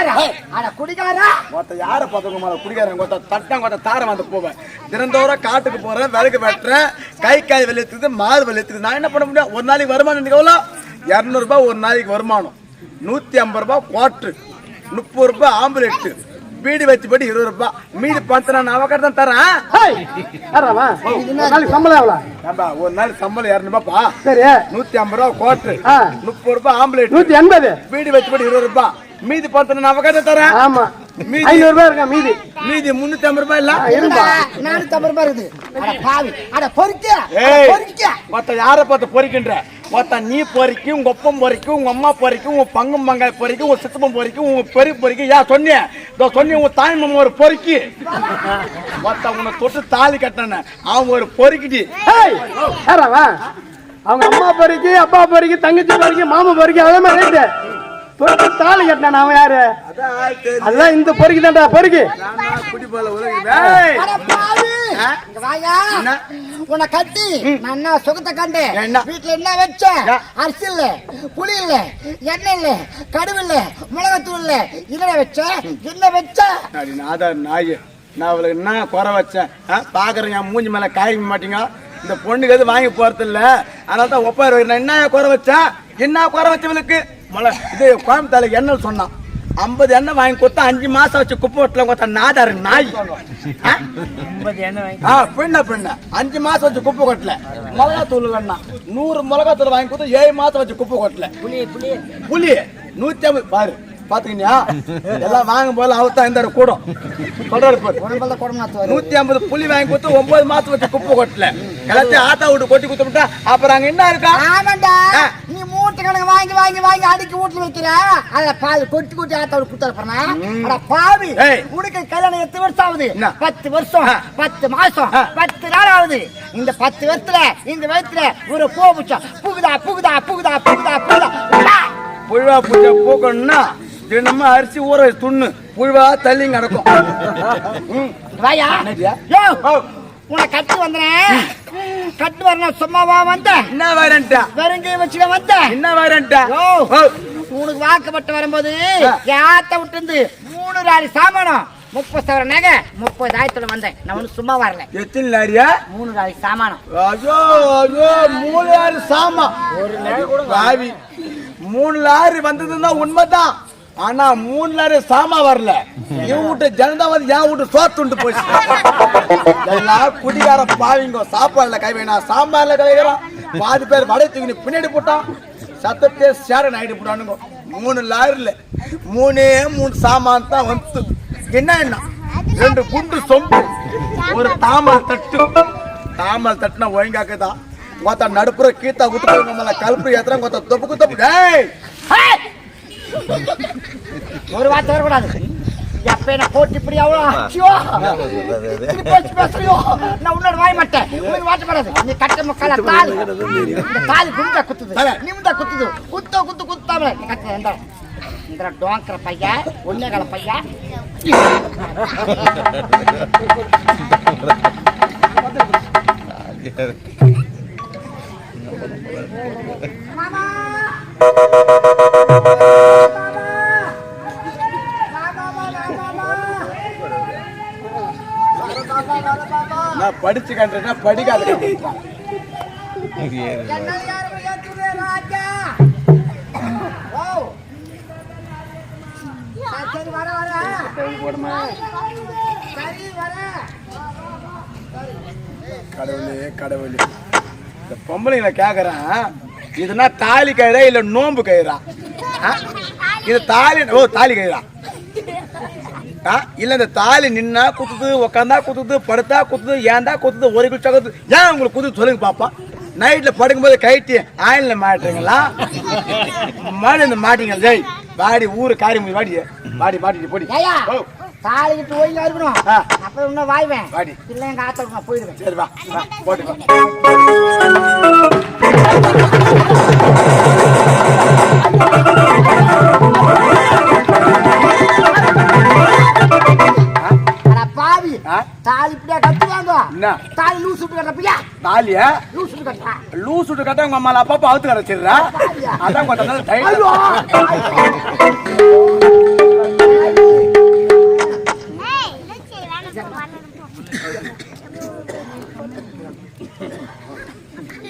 குடிகாரா? அட குடிகாரா? மொத்த யாரை பார்த்தவங்க மேல குடிக்காரங்க கொத்த தட்டம் கொத்த தாரம் வந்து போவேன். தினந்தோறும் காட்டுக்கு போறேன் விறகு வெட்டுறேன் கை காய் வெளியேற்றுது மாடு வெளியேற்றுது நான் என்ன பண்ண முடியும்? ஒரு நாளைக்கு வருமானம் இன்னைக்கு எவ்வளோ இரநூறுபா ஒரு நாளைக்கு வருமானம். நூற்றி ஐம்பது ரூபாய் குவாட்ரு முப்பது ரூபாய் ஆம்புலெட்டு பீடி வச்சு படி இருபது ரூபாய். மீதி பணத்தை நான் அவக்கார தான் தரேன் சம்பளம் எவ்வளோ? ஒரு நாளைக்கு சம்பளம் இரநூறுபாப்பா சரி நூத்தி ஐம்பது ரூபா குவாட்ரு. முப்பது ரூபாய் ஆம்புலெட் நூத்தி எண்பது? பீடி வச்சு படி இருபது ரூபாய். மீதி பணத்தை நான் அவக்கார தரேன். ஆமா. மீதி ஐநூறு ரூபாய் இருக்கா மீதி? மீதி முன்னூத்தி ஐம்பது ரூபாய் இல்ல? இருப்பா நானூத்தி ஐம்பது ரூபாய் இருக்குது. அட பாவி. அட பொறுக்க. ஏய் பொறுக்க. மொத்த யாரை பார்த்து பொறிக்கின்ற? மொத்த நீ பொறிக்கும் உங்க ஒப்பம் பொறிக்கும் உங்க அம்மா பொறிக்கும் உங்க பங்கும் பங்காய் பொறிக்கும் உங்க சித்தப்பம் பொறிக்கும் உங்க பெரிய பொறிக்கும் யா சொன்னேன் இதோ சொன்னி உங்க தாய் மாமா ஒரு பொறுக்கி. மொத்த உன்னை தொட்டு தாலி கட்டின அவன் ஒரு பொறுக்கிட்டி? அவங்க அம்மா பொறிக்கு அப்பா பொறிக்கு தங்கச்சி பொறிக்கு மாமா பொறிக்கு அதே மாதிரி ரேட்டு. பொறுக்கு தாலி கட்டினான் அவன் யாரு? அதெல்லாம் இந்த பொறுக்கு தான்டா பொறுக்கு. குடிபால உலகிடுவேன் அட பாவி. இங்க வாயா. என்ன? உன்னை கட்டி நான் என்ன சுகத்தை கண்டேன்? என்ன? வீட்டுல என்ன வச்ச அரிசி இல்ல புளி இல்ல எண்ணெய் இல்ல கடுவு இல்ல மிளகாத்தூள் இல்ல. என்ன வச்ச என்ன வச்ச அடி நாதார் நாய். நான் அவளுக்கு என்ன குறை வச்சேன்? பாக்குறேன் என் மூஞ்சி மேல காய்க்க மாட்டீங்க. இந்த பொண்ணுக்கு எது வாங்கி போறது இல்ல அதனால தான் வைக்கிறேன் என்ன குறை வச்சேன்? என்ன குறை வச்சவளுக்கு மலை இது கோயம்புத்தால எண்ணெய் சொன்னான். ஐம்பது எண்ணெய் வாங்கி கொடுத்தா அஞ்சு மாசம் வச்சு குப்பை வெட்டல கொடுத்தா நாதாரு நாய். ஆ? பெண்ண பெண்ண அஞ்சு மாசம் வச்சு குப்பை கொட்டல மிளகா தூள் வேணா நூறு மிளகா தூள் வாங்கி கொடுத்து ஏழு மாசம் வச்சு குப்பை கொட்டல புளி நூத்தி ஐம்பது. பாரு பாத்துக்கினியா? எல்லாம் வாங்கும் போது அவர் தான் இந்த கூடும். சொல்றாரு நூத்தி ஐம்பது புளி வாங்கி கொடுத்து ஒன்பது மாசம் வச்சு குப்பை கொட்டல எல்லாத்தையும் ஆத்தா விட்டு கொட்டி கொடுத்து விட்டா அப்புறம் அங்க என்ன இருக்கா? கணக்கு வாங்கி வாங்கி வாங்கி அடிக்கி வீட்டுல வைக்கிற அதுல பால் கொட்டி கொட்டி குத்தரப்பா அட பாவி. உனக்கு கல்யாணம் எத்தனை வருஷம் ஆகுது? பத்து வருஷம். பத்து மாசம். பத்து நாள் ஆகுது இந்த பத்து வருஷத்துல இந்த வயசுல ஒரு பூ புச்சம் புகுதா புகுதா புகுதா புகுதா புகுதா. புழுவா பூஜை பூக்கணும்னா தினமும் அரிசி ஊற துண்ணு புழுவா தள்ளி கிடக்கும் ம். வாயா உன்னை கட்டு வந்தேன். கட்டு வரணும் சும்மாவா வந்தேன் என்ன வரண்டா வெறுங்கை வச்சுக்க வந்தேன் என்ன வரண்டா. ஓ, உனக்கு வாக்கப்பட்டு வரும்போது. யாத்த விட்டு மூணு ராலி சாமானம் முப்பது சவர நகை முப்பது ஆயிரத்துல வந்தேன். நான் ஒண்ணு சும்மா வரல. எத்தனை லாரியா? மூணு ராலி சாமானம் ஐயோ ஐயோ மூணு லாரி சாமா. பாவி மூணு லாரி வந்ததுன்னா உண்மைதான். ஆனா மூணு லாரி சாமா வரல. இவன் வீட்டு ஜனதா வந்து என் வீட்டு சோத்துண்டு போச்சு. எல்லாம் குடிகார பாவிங்க சாப்பாடுல கை வேணா சாம்பார்ல கை பாதி பேர் வடை தூக்கி பின்னாடி போட்டான் சத்தத்தே சேரன் ஆகிட்டு போட்டானுங்க மூணு லாரில மூணே மூணு சாமான் தான் வந்து. என்ன என்ன? ரெண்டு குண்டு சொம்பு ஒரு தாமல் தட்டு. தாமல் தட்டுனா ஒழுங்காக்குதான் கொத்த நடுப்புற கீத்தா குத்து நம்மள கல்பு ஏத்துறோம் கொத்த தொப்புக்கு தொப்பு டேய்! ஒரு வார்த்தை வரக்கூடாது. என்ன போட்டு இப்படி அவ்வளோ! இப்படி பேசி பேசுறியோ நான் உன்னோட வாய மாட்டேன். உனக்கு வாட்டப்படாது நீ கட்ட முக்கால தாலி இந்த தாலி குண்டா குத்துது. நிமிந்தா குத்துது. குத்த குத்து குத்தாமல கட்ட இந்த இந்த டோங்கிற பையன் ஒன்னே கால பையன் மாமா நான் படிச்சு கண்டுனா படிக்காத சரி வர வர சரி வர கடவுளே கடவுளே. இந்த பொம்பளைங்களை கேக்குறேன் இதுனா தாலி கயிறா இல்ல நோம்பு கயிறா? ஆ? இது தாலி ஓ தாலி கயிறா. இல்ல இந்த தாலி நின்னா குத்துது உக்காந்தா குத்துது படுத்தா குத்துது ஏன்டா குத்துது ஒரு குச்சா குத்துது. ஏன் உங்களுக்கு குத்துது சொல்லுங்க பாப்பா. நைட்ல படுக்கும்போது கைட்டி ஆயில மாட்டுறீங்களா? மாடி இந்த மாட்டீங்க. ஜெய் வாடி ஊரு காரி வாடி வாடி மாட்டிட்டு போடி. தாளிக்கிட்டு ஒழுங்கா இருக்கணும். அப்புறம் இன்னும் வாய்வேன். வாடி. இல்லை எங்க ஆத்த நான் போயிடுவேன். சரி வா வா போட்டு தாலிய லூசுட்டு கட்டா. லூசுட்டு கட்டா உங்க அம்மால அப்பா அப்பா அவுத்து கரைச்சிடுறா. அதான் கொட்டது தைரியம்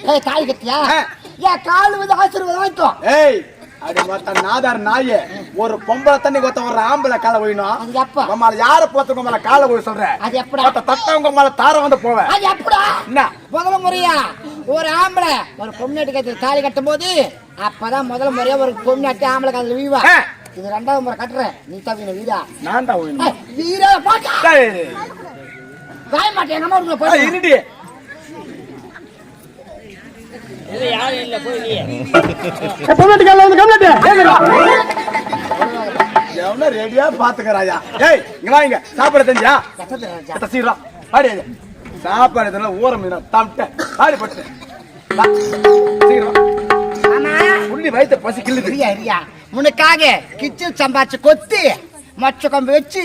ஏய் தாலி கட்டியா? ஏன் கால் வந்து ஆசீர்வாதம் வாங்கிட்டோம் ஏய். அடி மொத்த நாதார் நாயே ஒரு பொம்பளை தண்ணி கொத்த ஒரு ஆம்பளை காலை எப்ப? உமால யார போத்துக்கு மேல காலை போய் சொல்ற? அது எப்படா? மொத்த தட்டவங்க மேல தார வந்து போவேன். அது எப்படா? என்ன? முதல் முறையா? ஒரு ஆம்பளை ஒரு பொண்ணாட்டி கட்டி தாலி கட்டும் போது அப்பதான் முதல் முறையா ஒரு பொண்ணாட்டி ஆம்பளை காதுல வீவா. இது ரெண்டாவது முறை கட்டுறேன். நீ தவிர வீடா? நான் தான் வீரா போட்டா. வாய மாட்டேன் எங்க அம்மா வீட்டுல போய் வந்து கம்ப்ளைண்ட் கேட்குறா எவன ரெடியா பாத்துக்கறாயா? ஏய் இங்க வாங்க சாப்பாடு தெரிஞ்சா அத்த சீரா ஆடி அது. சாப்பாடு இதெல்லாம் ஊற மீன் தம்ட்ட ஆடி பட்டு. சீக்கிரம் புள்ளி வயித்த பசி கிள்ளுது. ரியா ரியா உனக்காக கிச்சன் சம்பாரிச்சு கொத்தி மொச்ச கொம்பு வச்சு